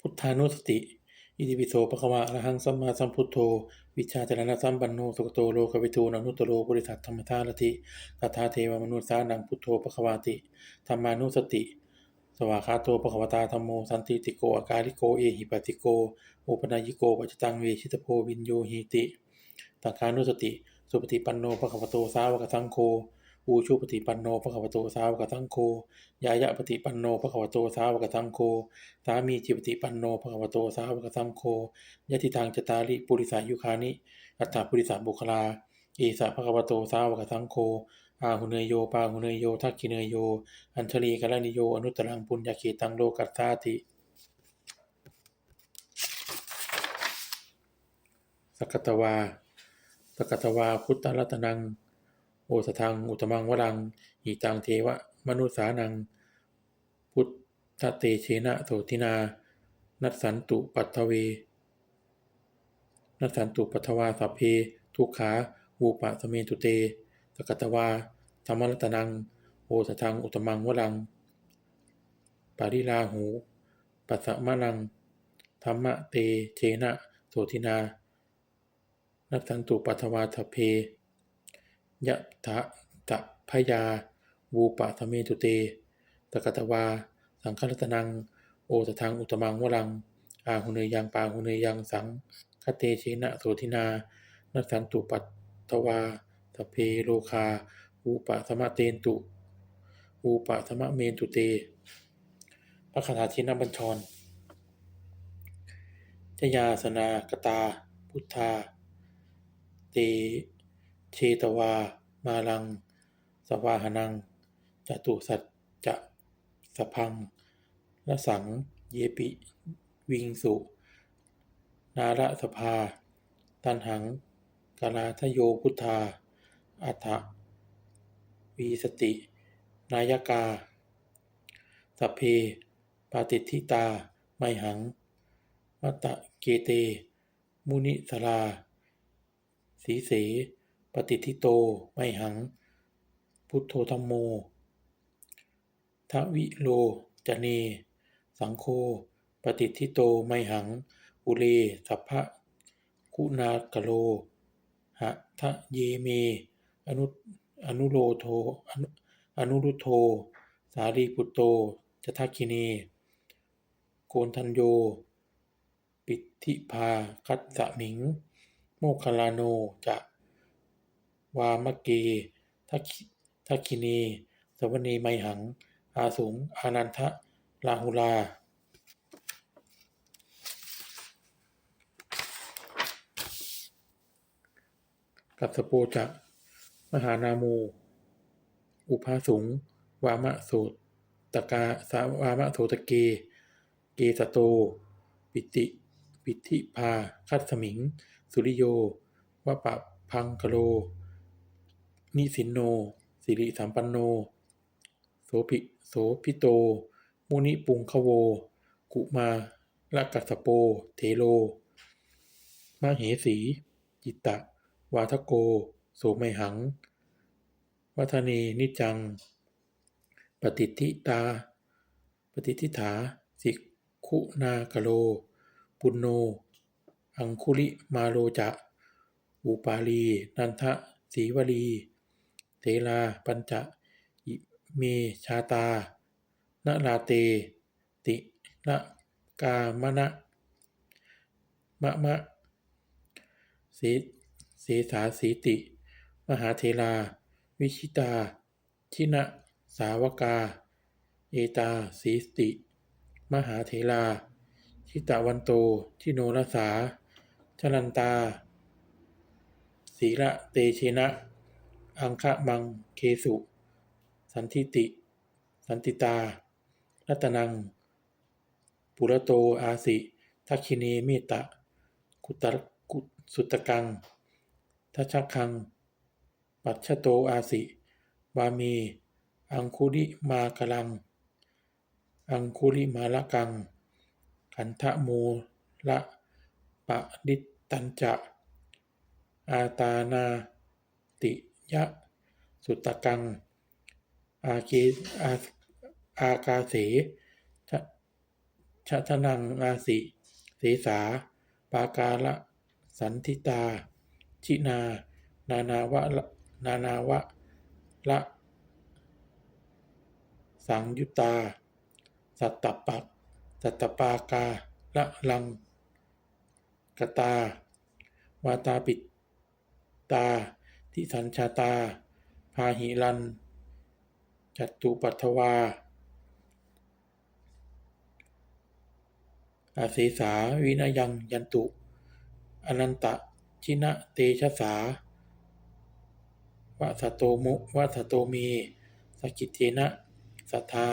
พุทธานุสติ อิติปิโสภะคะวะอะระหังสัมมาสัมพุทโธ วิชาจรณะสัมปันโนสุขโตโลกวิทูอนุตตโรบริษัทธรรมธาลติตถาเทวมนุษสานังพุทโธภะคะวาติธรรมานุสติ สวากขาโตภะคะวตาธัมโมสันติติโกอากาลิโกเอหิปติโกโอปนายิโกปัจจตังเวชิตโพวินโยหิติตังคานุสติ สุปฏิปันโนภะคะวโตสาวกสังโฆ อูชุปฏิปันโนภะคะวะโตสาวกสังโฆยายะปฏิปันโนภะคะวะโตสาวกสังโฆสามีจิปฏิปันโนภะคะวะโตสาวกสังโฆยะติทางจตาริปุริสายุคานิอัตถาปุริสาบุคลาเอสะภะคะวะโตสาวกสังโฆอาหุเนยโยปาหุเนยโยทักขิเนยโย อัญชลีกาลนิโยอนุตตรังปุญญาเขตังโลกัสสาติสกตวาสกตวาพุทธรัตนัง โอสทัง อุตมังวรังหิตังเทวะ มนุสานัง พุทธเตเชนะโสตินา นัสสันตุปัทเว นัสสันตุปัทวาสัพเพ ทุกขาวูปะสเมตุเต สกตวาธรรมรัตนัง โอสทัง อุตมังวรัง ปาริลาหู ปัสสะมะนัง ธรรมะเตเชนะโสตินา นัตสันตุปัทวาทเพ ยะทะตะพยาวูปะสเมตุเตตกตวา สังฆรัตนัง โอสทังอุตมังวรัง อาหุเนยยังปาหุเนยยังสังคเตเชนะโสตินานัสันตุปัตตวาสเพโลคาวูปะสมะเตนตุวูปะสมะเมนตุเตพระคาถาชินบัญชรจยาสนากตา พุทธา เต เชตวา มาลัง สวาหนัง จตุสัจจะสพังละสัง เยปิ วิงสุ นาระสภา ตันหังกาลาทโยพุทธา อัฏฐวีสติ นายกาสัพเพปาติทิตา ไมหัง มัตตะเกเต มุนิสลา สีเส ฏิทิโต ไมหัง พุทโธธรรมโมทวิโลจเน สังโฆปฏิทิโต ไมหัง อุเลสัพพะคุณากโล หะทะเยเม อนุอนุโลโทอนุอนุรุโท สารีปุตโตจทักคิเนโกนทันโย ปิธิพาคัตสมิง โมคคลลาโนจะ วามะเกทักทักคิเนสวเนไมหัง อาสุงอานันทะลาหุลา กัสสโปจะมหานาโมอุภาสุงวามะโสตกาสาวามะโสตเกเกสโต ปิติ ปิธิพาคัตสมิง สุริโยวปะพังกโล นิสินโน สิริสัมปันโน โสภิโสพิโต มุนิปุงคโว กุมาละกัสโป เทโล มาเหสี จิตตะ วาทโก โสไมหัง วัฒเนนิจัง ปฏิทิตา ปฏิทิฐา สิกขุนากโล ปุณโน อังคุลิมาโลจะอุปาลี นันทะสีวลี เทลา ปัญจะอิเมชาตานลาเตตินะกามนะมะมะสเสสาสีติ มหาเทลา วิชิตา ชินะ สาวกา เอตาสีติ มหาเทลา ชิตาวันโต ชิโนรสาชลันตาศีระเตเชนะ อังคะมังเคสุ สันทิติ สันติตา รัตนัง ปุระโตอาสิทักขิเนเมตตะ กุตรกุสุตกังทัชคัง ปัชชโตอาสิ วามี อังคุลิมากลัง อังคุลิมาละกัง ขันธโมละปะดิตตัญจะ อาตานาติ ยะ สุตกัง อาเกอาอากาเสชะชทนังอาสิเสสา ปาการะสันทิตา ชินา นานาวะนานาวะละสังยุตตา สัตตปักสัตตปากาละลังกตา วาตาปิตา ทิสัญชาตา พาหิรัน จัตตุปัทวา อาเสสาวินยังยันตุ อนันตะ ชินะเตชะสาวะสโตมุวะสโตเมสกิเจนะสัทธา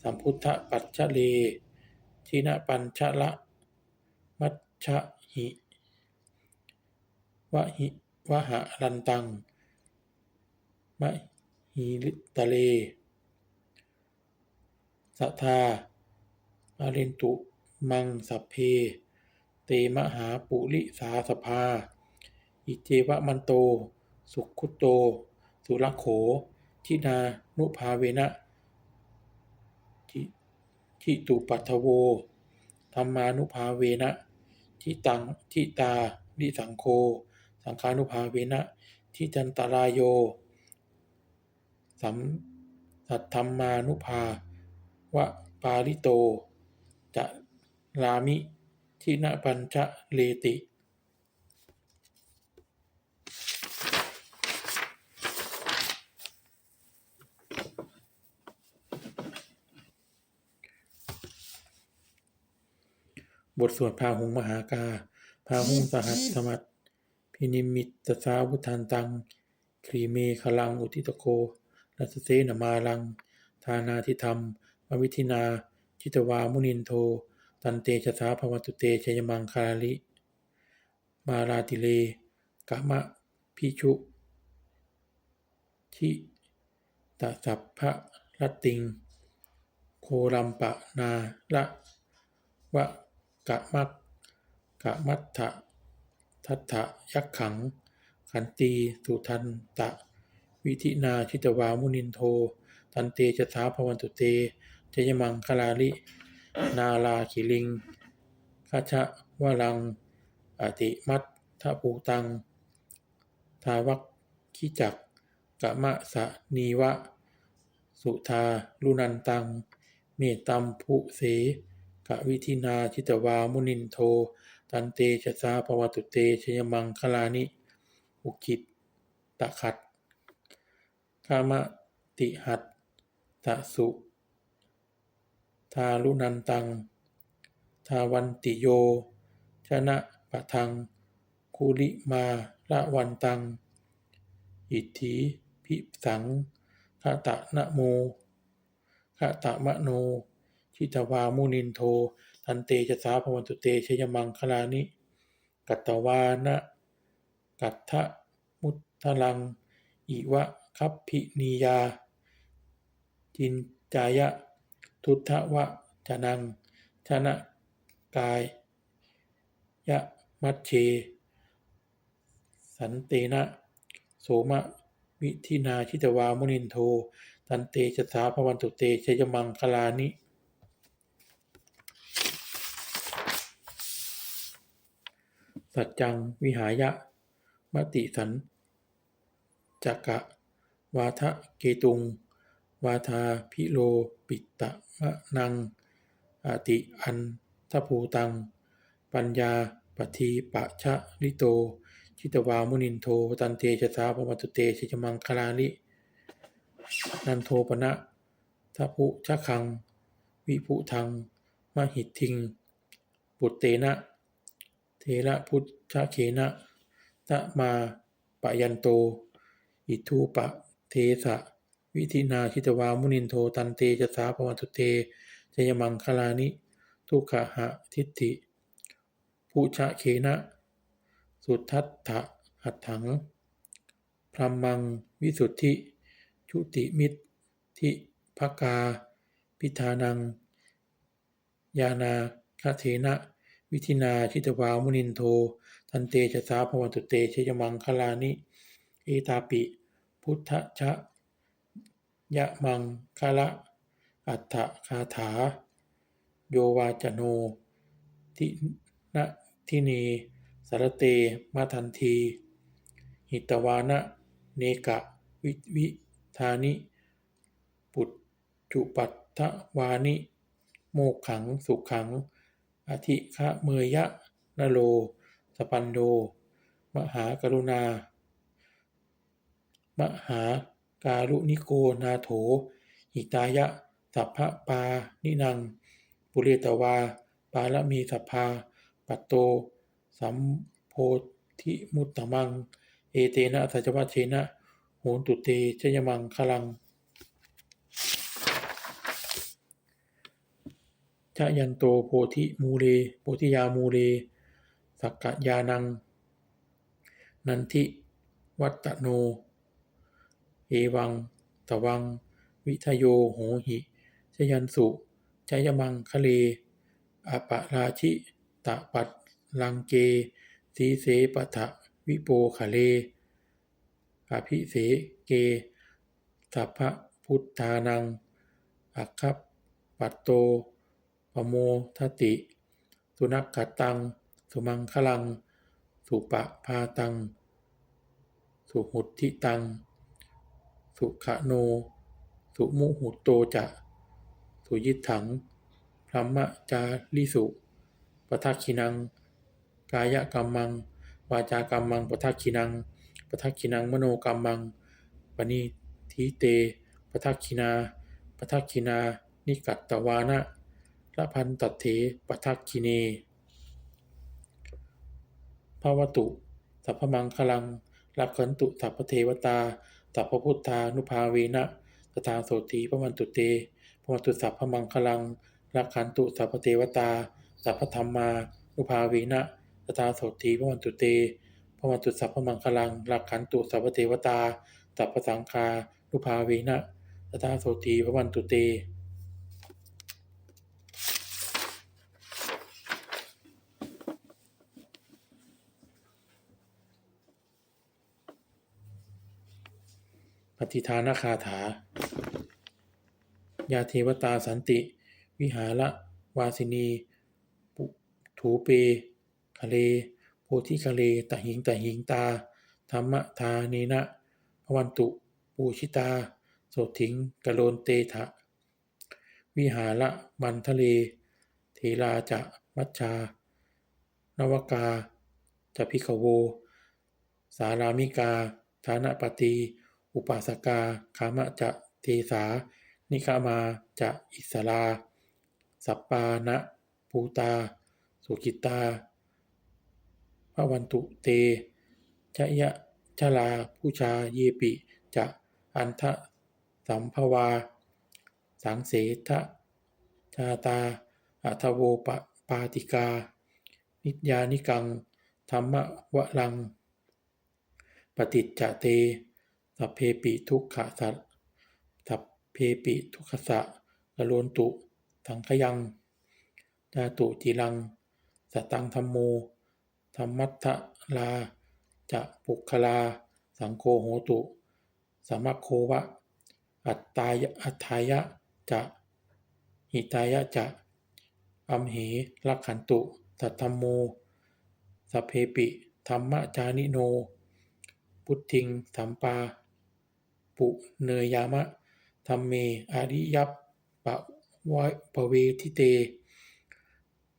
สัมพุทธปัจจเลชินะปัญชละ มัชชะหิวะหิ วหะรันตังมะหิลตะเลสัทธาอารินตุมังสัพเพ เตมหาปุริสาสภา อิเจวะมันโต สุขุตโต สุรโขทินานุภาเวนะทิทิตุปัทโวธรรมานุภาเวนะทิตังทิตาลิสังโค สังฆานุภาเวนะทิจันตรายโยสัมสัทธรรมานุภาวะปาริโต จะรามิทินปัญชเลติ บทสวดพาหุงมหากา พาหุงสหัสสมัต พินิมิตตสาวุทันตังครีเมคลังอุทิตโกรัสเสนมาลัง ทานาทิธรรมอวิธินาชิตวามุนินโท ตันเตชะสาภวตุเตชยมังคาลิ มาราติเลกะมะพิชุทิตะสัพพะรัตติง โครัมปะนาละวะกะมักกะมัตถะ ทัตถะยักขัง ขันตีสุทันตะ วิธินาชิตวามุนินโท ตันเตชะสาภวันตุเตจยมังคลาลิ นาลาคิลิงคชะวลัง อติมัตทะปูตัง ทาวักขิจักกะมะสะนีวะ สุธาลุนันตัง เมตตัมภุเสกะวิธินาชิตวามุนินโท ตันเตชะสาภวตุเตชยมังคลานิ อุกิตตะขัดกามะติหัตตะสุ ทารุนันตัง ทาวันติโย ชนะปะทัง คุลิมาละวันตัง อิทธิพิสังคตะนะโมคตะมะโน ชิตวามุนินโท ทันเตชะสาภวันตุเตชยมังคลานิ กัตตวานะ กัตถะมุตทลัง อิวะคัพพินียา จินจายะ ทุทธวะจนัง ชนะกาย ยะมัชเช สันเตนะ โสมะวิธินาชิตวามุนินโท ตันเตชะสาภวันตุเตชยมังคลานิ สัจจังวิหายะ มติสันจักกะ วาทะเกตุง วาทาพิโลปิตะมะนังอติอันทภูตัง ปัญญาปทีปะชะลิโต ชิตวามุนินโท ตันเตชะสาภวัตุเตชยมังคลาลินันโทปนะทพุชะคัง วิพุทัง มหิตทิง ปุตเตนะ เทระพุทธเคนะตะมาปะยันโต อิทูปะเทสะวิธินาชิตวามุนินโทตันเตชะสาภวันตุเตชยมังคลานิ ทุกขหะทิฏฐิภูชะเคนะ สุทัตถะหัตถัง พรหมังวิสุทธิ ชุติมิตรทิภกา พิธานัง ยานาคเทนะ วิธินาชิตวามุนินโท ทันเตชะสาภวันตุเตชยมังคลานิ เอตาปิ พุทธชะยะมังคละอัฏฐคาถา โยวาจโน ทินะทิเนสารเตมาทันที หิตวานะเนกะวิวิธานิ ปุจจุปัตถวานิ โมขังสุขัง อธิคะเมยะนโลสปันโด มหากรุณา มหาการุณิโกนาโถ หิตายะ สัพพปา นินัง ปุเรตวา ปารมีสัพพา ปัตโต สัมโพธิมุตตมัง เอเตนะสัจวัชเชนะโหนตุเตชยมังคลัง ชยันโตโพธิมูเลโพธิยามูเลสักกะยานัง นันทิ วัตตโน เอวัง ตวัง วิทโยโหหิชยันสุชยมังคะเลอปะราชิ ตะปัตลังเก สีเสปะทะวิโปคะเลอภิเสเกสัพพพุทธานัง อัคคปัตโต ปโมทติ สุนักขตัง สุมังคลัง สุปะพาตัง สุหุทิตัง สุขโน สุมุหุโตจะ สุยิถังพรหมจาริสุปทักขินัง กายกรรมัง วาจากรรมังปทักขินังปทักขินังมโนกรรมังปณิทิเตปทักขินาปทักขินา นิกัตตวานะ ละพันตัตเถปทักขิเนภาวตุสัพพมังคลังรักขันตุสัพพเทวตาสัพพพุทธานุภาเวนะตถาโสติพระวันตุเตพระวันตุสัพพมังคลังรักขันตุสัพพเทวตาสัพพธรรมานุภาเวนะตถาโสติพระวันตุเตพระวันตุสัพพมังคลังรักขันตุสัพพเทวตาสัพพสังฆานุภาเวนะตถาโสติพระวันตุเต ปฏิทานคาถา ยาเทวตาสันติ วิหารวาสินีปุถูเปคะเลโพธิคะเลตะหิงตะหิงตา ธรรมทาเนนะพวันตุ ปูชิตา โสถิงกะโลนเตทะ วิหารมันทะเล เทราจะมัชชา นวกาจะพิขโว สารามิกา ฐานปฏิ อุปาสกาคามะจะเทสา นิคามาจะอิสลา สัปปานะภูตา สุกิตาพระวันตุเตชยะชลาผู้ชาเยปิ จะอันทะสัมภวา สังเสทะชาตาอัทโวปปาติกา นิยานิกัง ธรรมวลัง ปฏิจจเต สัพเพปิทุกขะสัตสัพเพปิทุกขสะกะโลนตุ สังขยังจาตุจิรัง สตังธรรมโมธรรมัตถลา จะปุคลา สังโฆโหตุสมัคโควะ อัตตายะอัตายะจะหิตายะจะอัมเหลักขันตุสัทธรรมโมสัพเพปิธรรมจานิโน พุทธิงสัมปา ปุเนยามะธรรมเมอาริยัปปะวะปะเวทิเต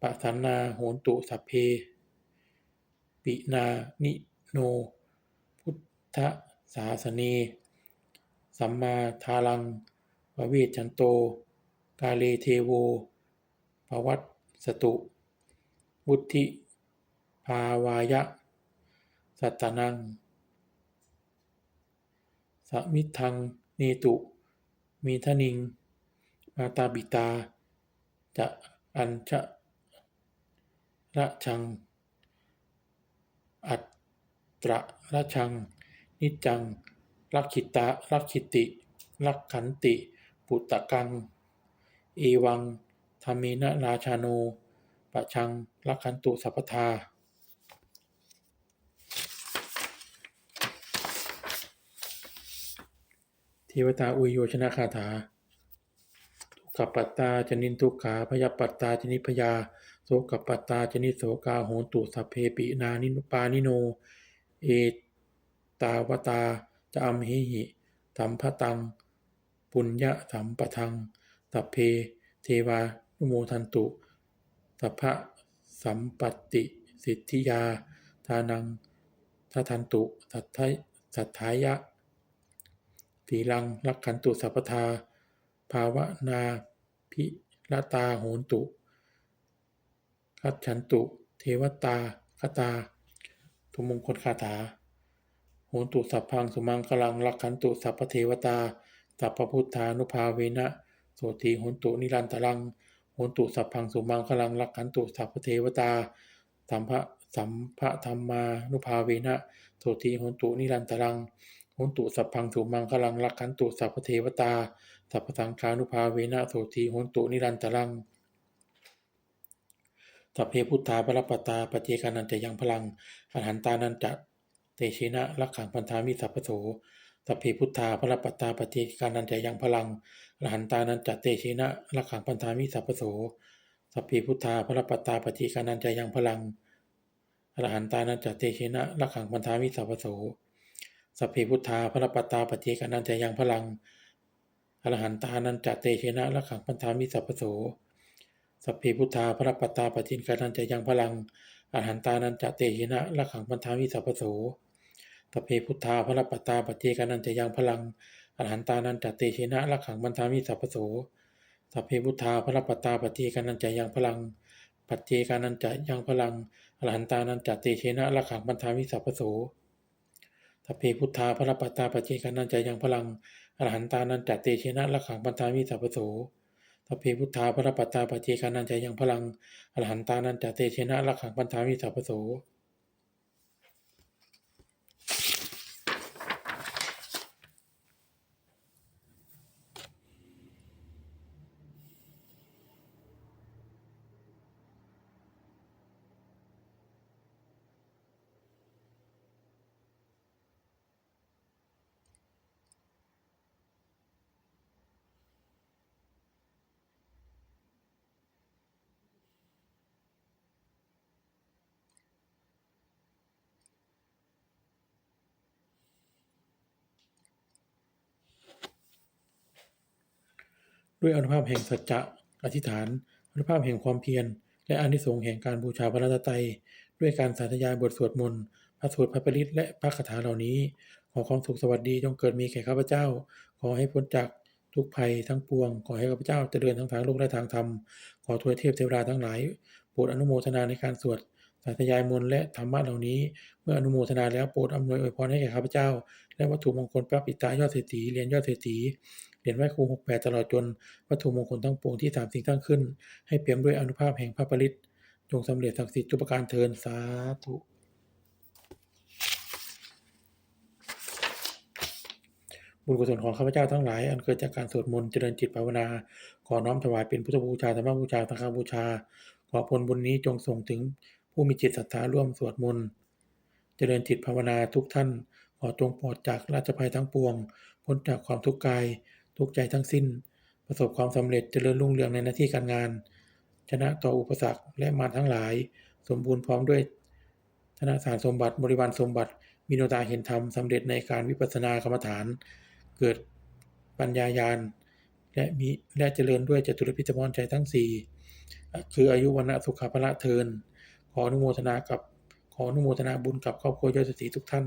ปะสันนาโหนตุสัพเพ ปินานิโน พุทธศาสเนสัมมาทารังวเวจันโต กาเลเทโวภวัตสตุวุธิภาวายะ สัตตนัง สมิทัง เนตุ มีทนิง มาตาบิตา จะอัญชะระชัง อัตตระระชัง นิจัง รักขิตะรักขิติ รักขันติ ปุตตะกัง เอวังธรรมเมนะราชาโนปะชัง รักขันตุสัพพทา เทวตาอุยโยชนะคาถาทุกกัปปัตตาจนินทุกขาพยาปัตตาจนิพยาโสกปัตตาจนิโสกาโหตุสัพเพปินานินุปานิโน เอตาวตาจะอัมหิหิสัมภตัง ปุญญะสัมปทังสัพเพ เทวานุโมทันตุสัพพะสัมปติสิทธิยา ทานังทัทันตุ สัทธยสัทธายะ สีลังรักขันตุสัพพทา ภาวนาพิรตาโหนตุคัจฉันตุ เทวตาคตาทุมงคลคาถาโหนตุสัพพังสุมังคลังรักขันตุสัพพเทวตาสัพพพุทธานุภาเวนะโสติโหนตุนิรันตรังโหนตุสัพพังสุมังคลังรักขันตุสัพพเทวตาสัมภะสัมภะธรรมานุภาเวนะโสติโหนตุนิรันตรัง หุนตุสัพพังสุมังคลังรักขันตุสัพพเทวตา สัพพสังฆานุภาเวนะโสติโหนตุนิรันตรังสัพเพพุทธาปรปตาปเจกานันจะยังพลังอรหันตานันจะเตชินะรักขังพันธามิสัพพโสสัพเพพุทธาปรปตาปเจกานันจะยังพลังอรหันตานันจะเตชินะรักขังพันธามิสัพพโสสัพเพพุทธาปรปตาปเจกานันจะยังพลังอรหันตานันจะเตชินะรักขังพันธามิสัพพโส สัพเพพุทธาปรปตาปเจกานันจะยังพลังอรหันตานันจะเตชินะรักขังพันธามิสัพพโสสัพเพพุทธาพระปตาปจินกานันจะยังพลังอรหันตานันจะเตหินะละขังพันธาวิสัพพโสสัพเพพุทธาพระปตาปจิกานันจะยังพลังอรหันตานันจะเตหินะละขังพันธาวิสัพพโสสัพเพพุทธาพระปตาปจิกานันจะยังพลังปัจเจกานันจะยังพลังอรหันตานันจะเตหินะละขังพันธาวิสัพพโส ทัพเพพุทธาพระปัตตาปเจกานันจะยังพลังอรหันตานันจะเตชนะละขังปันทามิสัพพโสทัพเพพุทธาพระปัตตาปเจกานันจะยังพลังอรหันตานันจะเตเชนะลักขังปันทามิสัพพโส ด้วยอนุภาพแห่งสัจจะอธิษฐานอนุภาพแห่งความเพียร และอานิสงส์แห่งการบูชาพระรัตนตรัยด้วยการสาธยายบทสวดมนต์พระสวดพระปริตและพระคาถาเหล่านี้ ขอความสุขสวัสดีจงเกิดมีแก่ข้าพเจ้า ขอให้พ้นจากทุกภัยทั้งปวง ขอให้ข้าพเจ้าเจริญทั้งทางโลกและทางธรรม ขอทวยเทพเทวดาทั้งหลายโปรดอนุโมทนาในการสวดสาธยายมนต์และธรรมะเหล่านี้ เมื่ออนุโมทนาแล้วโปรดอำนวยอวยพรให้แก่ข้าพเจ้า และวัตถุมงคลพระปิตายอดเศรษฐีเรียญยอดเศรษฐี เหรียญไหว้ครูหกแปดตลอดจนวัตถุมงคลทั้งปวงที่สามสิ่งตั้งขึ้น ให้เปี่ยมด้วยอนุภาพแห่งพระปริตจงสำเร็จศักดิ์สิทธิ์ทุกประการเทินสาธุบุญกุศลของข้าพเจ้าทั้งหลาย อันเกิดจากการสวดมนต์เจริญจิตภาวนา ขอน้อมถวายเป็นพุทธบูชาธรรมบูชาสังฆบูชา ขอผลบุญนี้จงส่งถึงผู้มีจิตศรัทธาร่วมสวดมนต์เจริญจิตภาวนาทุกท่าน ขอจงปลอดจากราชภัยทั้งปวงพ้นจากความทุกข์กาย ทุกใจทั้งสิ้น ประสบความสำเร็จเจริญรุ่งเรืองในหน้าที่การงาน ชนะต่ออุปสรรคและมารทั้งหลาย สมบูรณ์พร้อมด้วยธนสารสมบัติบริวารสมบัติมีโนตาเห็นธรรมสำเร็จในการวิปัสสนากรรมฐาน เกิดปัญญายาณและมีและเจริญด้วยจตุรพิจมรใจทั้งสี่คืออายุวันสุขภาละเทิน ขออนุโมทนากับขออนุโมทนาบุญกับครอบครัวยอดเศรีทุกท่าน